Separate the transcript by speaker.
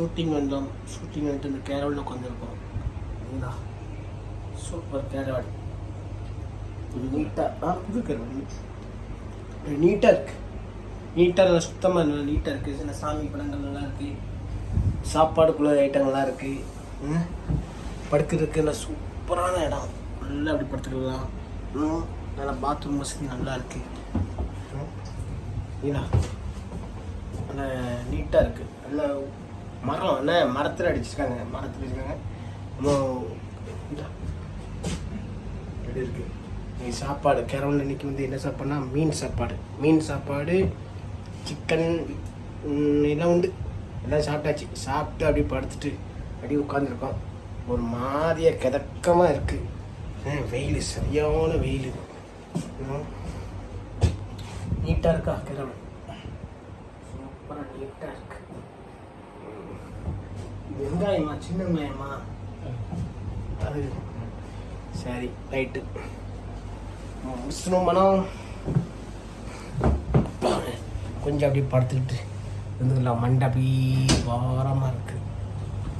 Speaker 1: Shooting வந்தோம் shooting வந்துட்டு இந்த கேரவலில் உட்காந்துருக்கோம் இதுதான் சூப்பர் கேரவல் நீட்டாக ஆ புது கேரவல் நீட்டாக இருக்கு நீட்டாக நல்லா சுத்தமாக நல்லா நீட்டாக இருக்குது சில சாமி படங்கள் நல்லா இருக்குது சாப்பாடுக்குள்ள ஐட்டங்கள்லாம் இருக்குது படுக்கிறதுக்கு நல்லா சூப்பரான இடம் நல்லா அப்படி படுத்துக்கலாம் நல்லா பாத்ரூம் வசதி நல்லா இருக்குது நீலா நல்லா நீட்டாக இருக்குது நல்ல மரம் என்ன மரத்தில் அடிச்சிருக்காங்க மரத்தில் அடிச்சிருக்காங்க. இன்னும் எப்படி நீ சாப்பாடு கேரளில் இன்னைக்கு வந்து என்ன சாப்பாடுனா மீன் சாப்பாடு. மீன் சாப்பாடு சிக்கன் எல்லாம் உண்டு. எல்லாம் சாப்பிட்டாச்சு. சாப்பிட்டு அப்படியே படுத்துட்டு அப்படியே உட்காந்துருக்கோம் ஒரு மாதிரிய கிதக்கமாக இருக்குது வெயில் சரியான வெயில். நீட்டாக இருக்கா கிழமை சூப்பராக நீட்டாக இருக்குது வெங்காயமா சின்ன வெங்காயமா? அது. சரி ரைட்டு முடிச்சணும் மனம். கொஞ்சம் அப்படியே படுத்துக்கிட்டு இருந்துக்கலாம் மண்டை அப்படியே பாரமாக இருக்குது